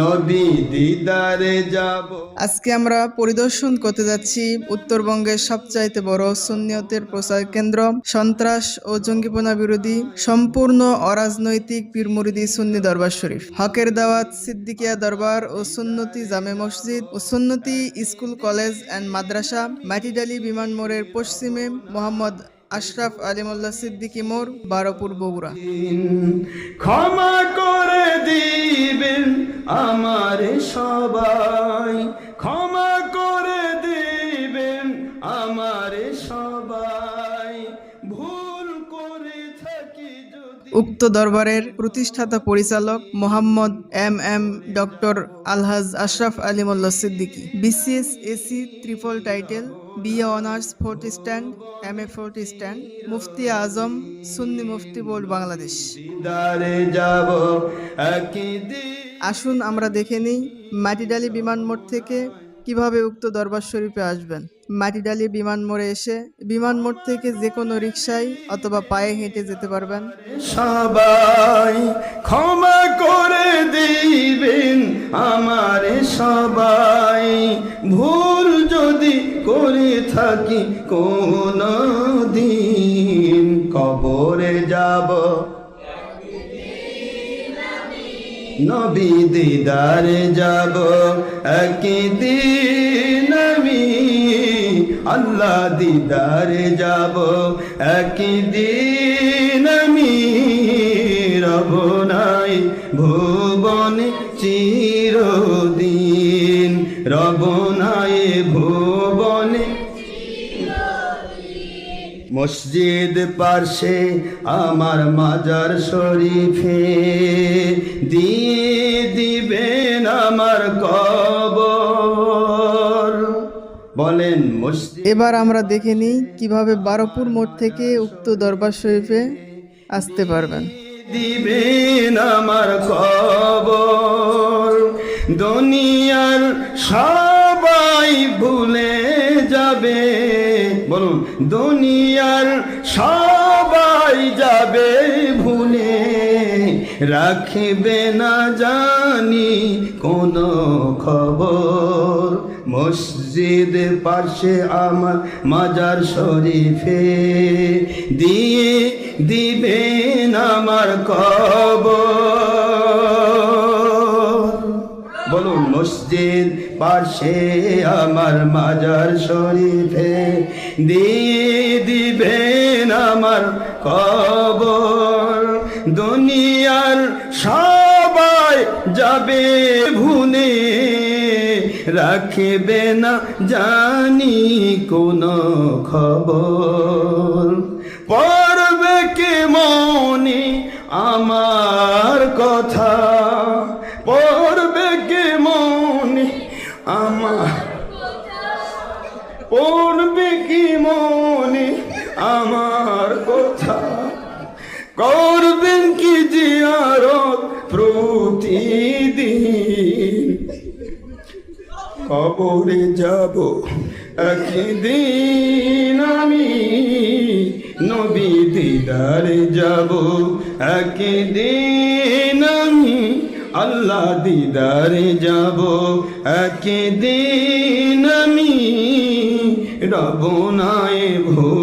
নবী দিদারে যাব। আজকে আমরা পরিদর্শন করতে যাচ্ছি উত্তরবঙ্গের সবচাইতে বড় সুন্নিয়তের প্রচার কেন্দ্র সন্ত্রাস ও জঙ্গিপনা বিরোধী সম্পূর্ণ অরাজনৈতিক পীরমুরিদি সুন্নি দরবার শরীফ। হকের দাওয়াত সিদ্দিকিয়া দরবার ও সুন্নতি জামে মসজিদ ও সুন্নতি স্কুল কলেজ অ্যান্ড মাদ্রাসা মাটিডালি বিমান মোড়ের পশ্চিমে মোহাম্মদ আশরাফ আলিমুল্লাহ সিদ্দিকি মোড় বারোপুর বগুড়া। ক্ষমা করে দিবেন আমারে সবাই ক্ষমা করে দিবেন আমার সবাই। উক্ত দরবারের প্রতিষ্ঠাতা পরিচালক Mohammad M M doctor Alhaj Ashraf Ali Molla Siddiqui BCS AC triple title BA honours fourth stand M A fourth stand মুফতি আজম, সুন্নি মুফতি বোর্ড বাংলাদেশ। আসুন আমরা দেখে নিই মাটিডালি বিমান মোড় থেকে কীভাবে উক্ত দরবার শরীফে আসবেন? মাটিডালি বিমান মোড়ে এসে বিমান মোড় থেকে যে কোনো রিক্সায় অথবা পায়ে হেঁটে যেতে পারবেন। সবাই ক্ষমা করে দিবেন আমারে সবাই। ভুল যদি করে থাকি কোন দিন, কবরে যাব নবী দিদারে যাব। একদিন আমি আল্লাহ দিদারে যাব। একদিন আমি রব নাই ভুবনে চিরদিন। রব নাই ভুবনে মসজিদ পার্শ্বে আমার মাজার শরীফে দিয়ে এবার আমরা দেখে নিই কীভাবে বারোপুর মোড় থেকে উক্ত দরবার শরীফে আসতে পারবেন। দিবেন আমার খবর। দুনিয়ার সবাই ভুলে যাবে। বলুন, দুনিয়ার সবাই যাবে ভুলে। রাখবে না জানি কোনো খবর। মসজিদ পাশে আমার মাজার শরীফে দিয়ে দিবেন আমার কব বলুন, মসজিদ পাশে আমার মাজার শরীফে দিয়ে দিবেন আমার কবর। দুনিয়ার সবাই যাবে ভুনে রাখবে না জানি কোন খবর। পড়বে কে মনে আমার কথা? পড়বে কে মনে আমার পড়বে কি মনে আমার কথা? করবেন কবরে যাব। একদিন আমি নবী দিদারে যাব। একদিন আমি আল্লাহ দিদারে যাব। একদিন আমি রব নাই ভুবনে